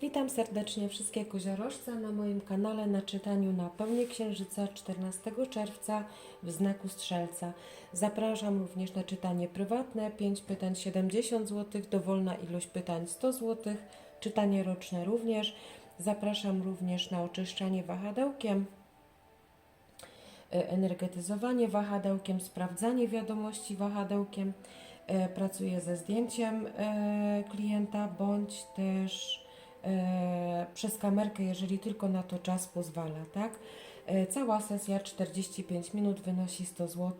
Witam serdecznie wszystkie koziorożce na moim kanale na czytaniu na pełni księżyca 14 czerwca w znaku strzelca. Zapraszam również na czytanie prywatne 5 pytań 70 zł, dowolna ilość pytań 100 zł, czytanie roczne również. Zapraszam również na oczyszczanie wahadełkiem, e, energetyzowanie wahadełkiem, sprawdzanie wiadomości wahadełkiem. E, Pracuję ze zdjęciem e, klienta bądź też przez kamerkę, jeżeli tylko na to czas pozwala, tak? E, Cała sesja 45 minut wynosi 100 zł.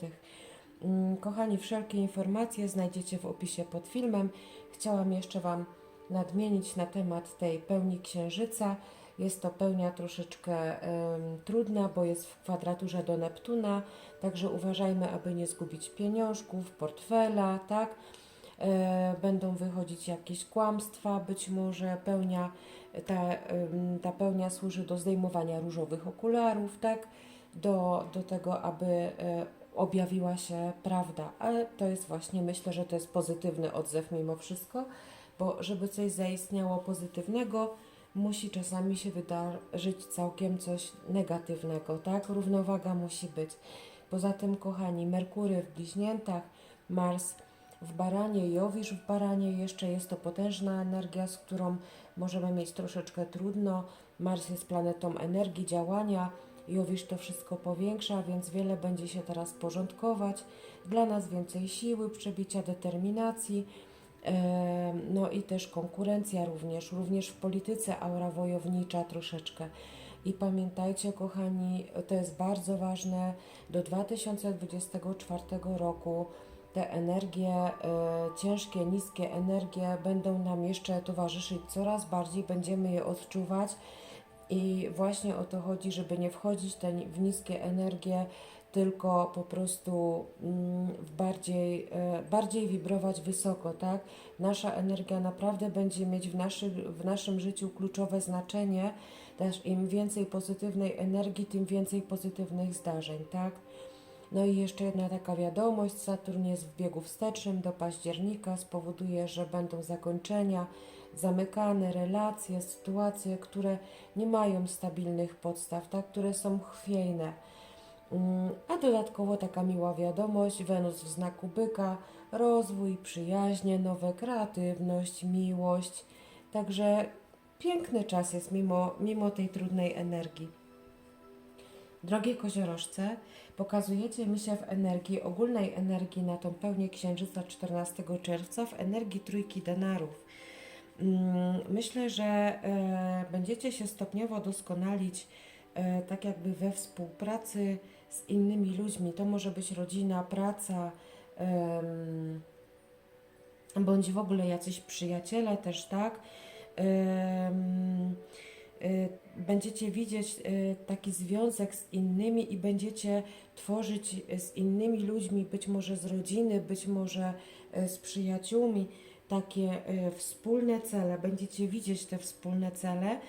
Mm, Kochani, wszelkie informacje znajdziecie w opisie pod filmem. Chciałam jeszcze Wam nadmienić na temat tej pełni księżyca. Jest to pełnia troszeczkę trudna, bo jest w kwadraturze do Neptuna, także uważajmy, aby nie zgubić pieniążków, portfela, tak? E, będą wychodzić jakieś kłamstwa, być może pełnia, ta, ta pełnia służy do zdejmowania różowych okularów, tak? Do, do tego, aby e, objawiła się prawda. Ale to jest właśnie, myślę, że to jest pozytywny odzew mimo wszystko, bo żeby coś zaistniało pozytywnego, musi czasami się wydarzyć całkiem coś negatywnego, tak? Równowaga musi być. Poza tym, kochani, Merkury w bliźniętach, Mars w baranie, Jowisz w baranie, jeszcze jest to potężna energia, z którą możemy mieć troszeczkę trudno. Mars jest planetą energii, działania, Jowisz to wszystko powiększa, więc wiele będzie się teraz porządkować. Dla nas więcej siły, przebicia determinacji, Em, no i też konkurencja również, również w polityce aura wojownicza troszeczkę. I pamiętajcie, kochani, to jest bardzo ważne, do 2024 roku te energie, e, ciężkie, niskie energie będą nam jeszcze towarzyszyć coraz bardziej, będziemy je odczuwać. I właśnie o to chodzi, żeby nie wchodzić te, w niskie energie, tylko po prostu mm, w bardziej, e, bardziej wibrować wysoko, tak? Nasza energia naprawdę będzie mieć w, naszy, w naszym życiu kluczowe znaczenie. Też im więcej pozytywnej energii, tym więcej pozytywnych zdarzeń, tak? No i jeszcze jedna taka wiadomość, Saturn jest w biegu wstecznym do października, spowoduje, że będą zakończenia, zamykane relacje, sytuacje, które nie mają stabilnych podstaw, tak? które są chwiejne. Mm, A dodatkowo taka miła wiadomość, Wenus w znaku byka, rozwój, przyjaźnie, nowe kreatywność, miłość. Także piękny czas jest mimo, mimo tej trudnej energii. Drogie koziorożce, pokazujecie mi się w energii, ogólnej energii na tą pełnię księżyca 14 czerwca, w energii trójki denarów. Mm, Myślę, że e, będziecie się stopniowo doskonalić, e, tak jakby we współpracy z innymi ludźmi. To może być rodzina, praca, bądź w ogóle jacyś przyjaciele też, tak? Y, będziecie widzieć y, taki związek z innymi i będziecie tworzyć z innymi ludźmi, być może z rodziny, być może y, z przyjaciółmi, takie y, wspólne cele. Będziecie widzieć te wspólne cele,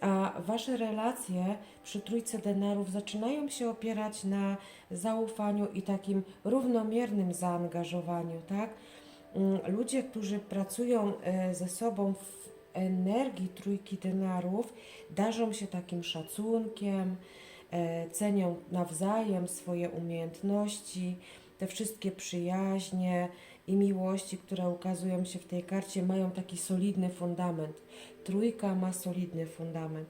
a wasze relacje przy trójce denarów zaczynają się opierać na zaufaniu i takim równomiernym zaangażowaniu, tak? Mm, Ludzie, którzy pracują ze sobą w energii trójki denarów, darzą się takim szacunkiem, e, cenią nawzajem swoje umiejętności, te wszystkie przyjaźnie i miłości, które ukazują się w tej karcie, mają taki solidny fundament. Trójka ma solidny fundament.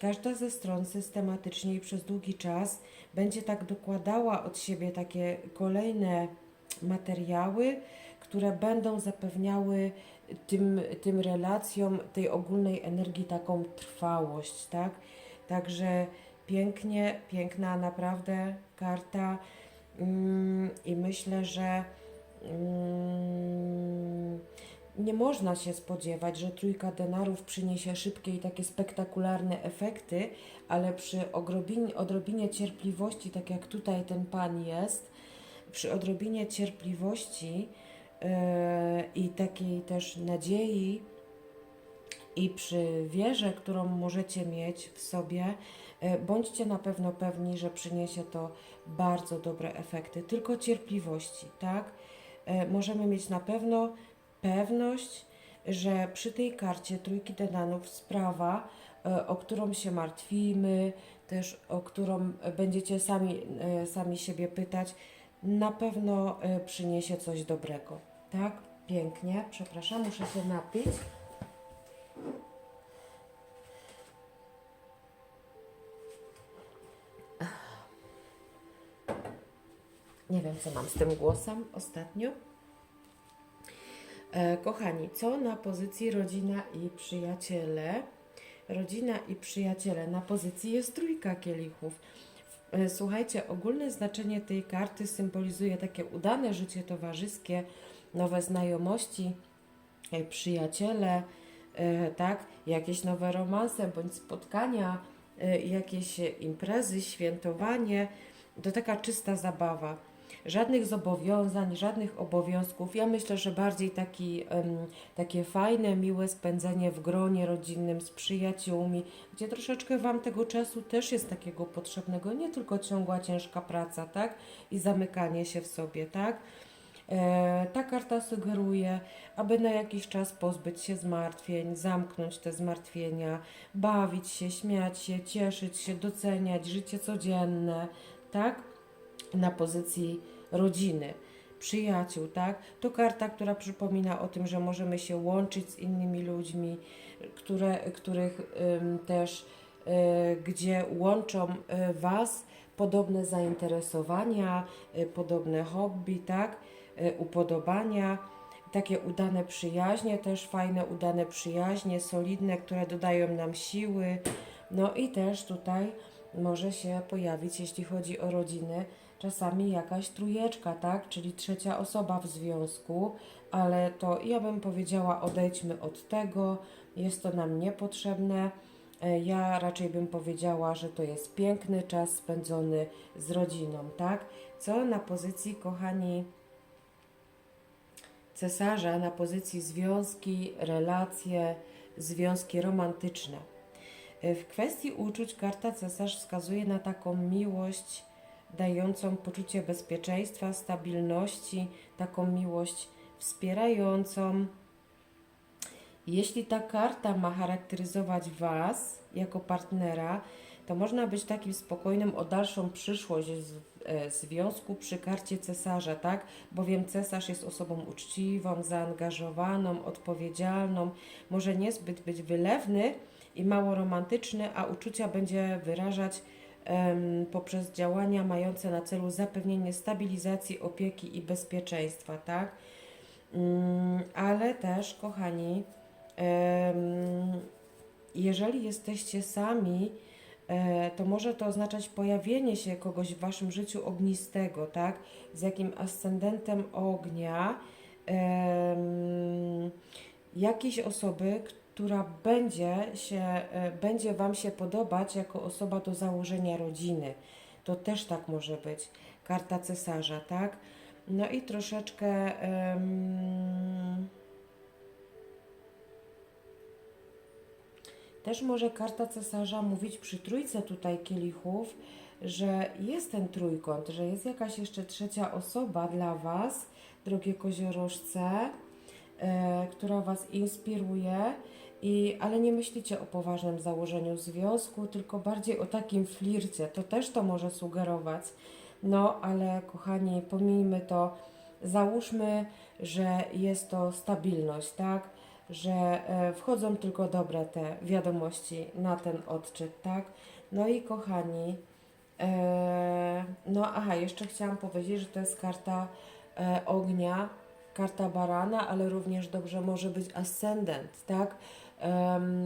Każda ze stron systematycznie i przez długi czas będzie tak dokładała od siebie takie kolejne materiały, które będą zapewniały tym, tym relacjom, tej ogólnej energii taką trwałość, tak? Także pięknie, piękna naprawdę karta mm, i myślę, że mm, nie można się spodziewać, że trójka denarów przyniesie szybkie i takie spektakularne efekty, ale przy odrobinie, odrobinie cierpliwości, tak jak tutaj ten pan jest, przy odrobinie cierpliwości i takiej też nadziei i przy wierze, którą możecie mieć w sobie, yy, bądźcie na pewno pewni, że przyniesie to bardzo dobre efekty. Tylko cierpliwości, tak? Yy, możemy mieć na pewno pewność, że przy tej karcie trójki denanów sprawa, e, o którą się martwimy, też o którą będziecie sami, e, sami siebie pytać, na pewno e, przyniesie coś dobrego. Tak? Pięknie. Przepraszam, muszę się napić. Nie wiem, co mam z tym głosem ostatnio. E, kochani, co na pozycji rodzina i przyjaciele? Rodzina i przyjaciele. Na pozycji jest trójka kielichów. E, Słuchajcie, ogólne znaczenie tej karty symbolizuje takie udane życie towarzyskie, nowe znajomości, e, przyjaciele, e, tak, jakieś nowe romanse bądź spotkania, jakieś imprezy, świętowanie. To taka czysta zabawa. Żadnych zobowiązań, żadnych obowiązków. Ja myślę, że bardziej taki, takie fajne, miłe spędzenie w gronie rodzinnym z przyjaciółmi, gdzie troszeczkę Wam tego czasu też jest takiego potrzebnego, nie tylko ciągła, ciężka praca, tak? I zamykanie się w sobie, tak? E, ta karta sugeruje, aby na jakiś czas pozbyć się zmartwień, zamknąć te zmartwienia, bawić się, śmiać się, cieszyć się, doceniać życie codzienne, tak? Na pozycji rodziny, przyjaciół, tak? To karta, która przypomina o tym, że możemy się łączyć z innymi ludźmi, które, których ym, też, y, gdzie łączą y, Was podobne zainteresowania, y, podobne hobby, tak? Y, upodobania, takie udane przyjaźnie, też fajne udane przyjaźnie, solidne, które dodają nam siły. No i też tutaj może się pojawić, jeśli chodzi o rodziny, czasami jakaś trójeczka, tak? Czyli trzecia osoba w związku, ale to ja bym powiedziała, odejdźmy od tego, jest to nam niepotrzebne. E, Ja raczej bym powiedziała, że to jest piękny czas spędzony z rodziną, tak? Co na pozycji, kochani, cesarza, na pozycji związki, relacje, związki romantyczne. E, W kwestii uczuć karta cesarz wskazuje na taką miłość dającą poczucie bezpieczeństwa, stabilności, taką miłość wspierającą. Jeśli ta karta ma charakteryzować Was jako partnera, to można być takim spokojnym o dalszą przyszłość e, związku przy karcie cesarza, tak? Bowiem cesarz jest osobą uczciwą, zaangażowaną, odpowiedzialną, może niezbyt być wylewny i mało romantyczny, a uczucia będzie wyrażać poprzez działania mające na celu zapewnienie stabilizacji, opieki i bezpieczeństwa, tak? Mm, ale też, kochani, jeżeli jesteście sami, e, to może to oznaczać pojawienie się kogoś w waszym życiu ognistego, tak? Z jakim ascendentem ognia, jakiejś osoby, która będzie się, e, będzie wam się podobać jako osoba do założenia rodziny. To też tak może być. Karta cesarza, tak? No i troszeczkę. em, Też może karta cesarza mówić przy trójce tutaj kielichów, że jest ten trójkąt, że jest jakaś jeszcze trzecia osoba dla Was, drogie koziorożce, e, która Was inspiruje, i, ale nie myślicie o poważnym założeniu związku, tylko bardziej o takim flircie. To też to może sugerować. No, ale kochani, pomijmy to, załóżmy, że jest to stabilność, tak? Że e, wchodzą tylko dobre te wiadomości na ten odczyt, tak? No i kochani, e, no aha, jeszcze chciałam powiedzieć, że to jest karta e, ognia, karta barana, ale również dobrze może być ascendent, tak?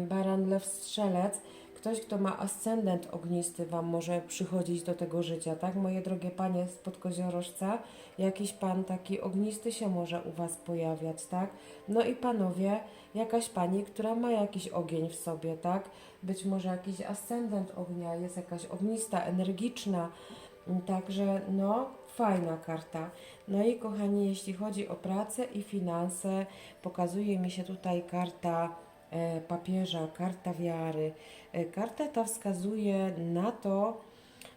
Baran, lew, strzelec. Ktoś, kto ma ascendent ognisty, Wam może przychodzić do tego życia, tak? Moje drogie panie spod koziorożca, jakiś pan taki ognisty się może u Was pojawiać, tak? No i panowie, jakaś pani, która ma jakiś ogień w sobie, tak? Być może jakiś ascendent ognia, jest jakaś ognista, energiczna, Także no, fajna karta. No i kochani, jeśli chodzi o pracę i finanse, pokazuje mi się tutaj karta papieża, karta wiary. E, karta ta wskazuje na to,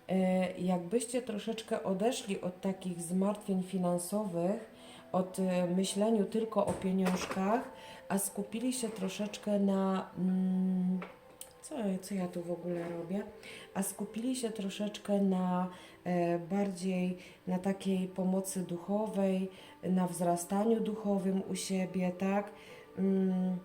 e, jakbyście troszeczkę odeszli od takich zmartwień finansowych, od e, myśleniu tylko o pieniążkach, a skupili się troszeczkę na. Mm, co, co ja tu w ogóle robię? A skupili się troszeczkę na e, bardziej na takiej pomocy duchowej, na wzrastaniu duchowym u siebie, tak? Mm,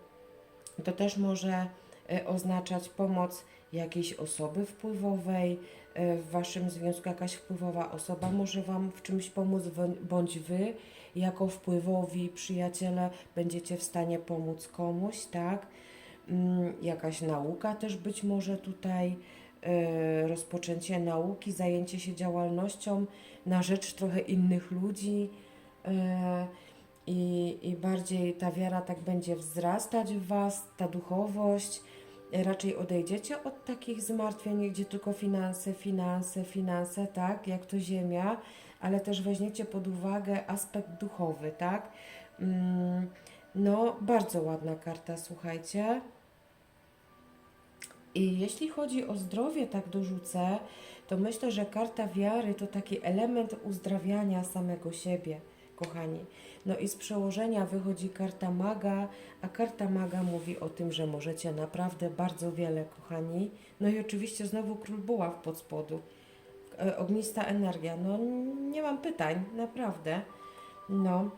to też może e, oznaczać pomoc jakiejś osoby wpływowej, e, w Waszym związku jakaś wpływowa osoba może Wam w czymś pomóc, bądź Wy jako wpływowi przyjaciele będziecie w stanie pomóc komuś, tak? Mm, Jakaś nauka też być może tutaj, e, rozpoczęcie nauki, zajęcie się działalnością na rzecz trochę innych ludzi. I, i bardziej ta wiara tak będzie wzrastać w Was, ta duchowość. Raczej odejdziecie od takich zmartwień, gdzie tylko finanse, finanse, finanse, tak, jak to ziemia, ale też weźmiecie pod uwagę aspekt duchowy, tak. Mm, no, bardzo ładna karta, słuchajcie. I jeśli chodzi o zdrowie, tak dorzucę, to myślę, że karta wiary to taki element uzdrawiania samego siebie, kochani. No i z przełożenia wychodzi karta maga, a karta maga mówi o tym, że możecie naprawdę bardzo wiele, kochani. No i oczywiście znowu król buław pod spodu. E, Ognista energia. No nie mam pytań, naprawdę. No,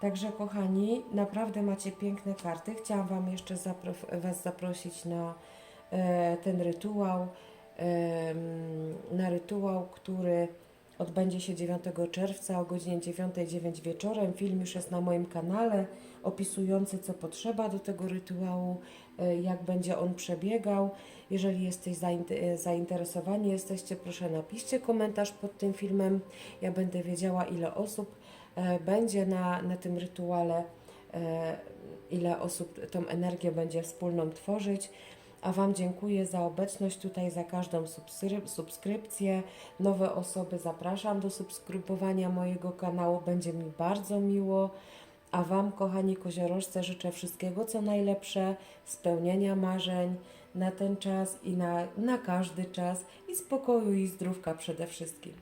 także kochani, naprawdę macie piękne karty. Chciałam Wam jeszcze zapro- Was zaprosić na e, ten rytuał, em, na rytuał, który odbędzie się 9 czerwca o godzinie 9.09 wieczorem. Film już jest na moim kanale opisujący, co potrzeba do tego rytuału, e, jak będzie on przebiegał. Jeżeli jesteś e, zainteresowani, jesteście, proszę napiszcie komentarz pod tym filmem. Ja będę wiedziała, ile osób e, będzie na, na tym rytuale, ile osób tą energię będzie wspólną tworzyć. A Wam dziękuję za obecność tutaj, za każdą subskryp- subskrypcję. Nowe osoby zapraszam do subskrybowania mojego kanału, będzie mi bardzo miło. A Wam, kochani koziorożce, życzę wszystkiego co najlepsze, spełnienia marzeń na ten czas i na, na każdy czas i spokoju i zdrówka przede wszystkim.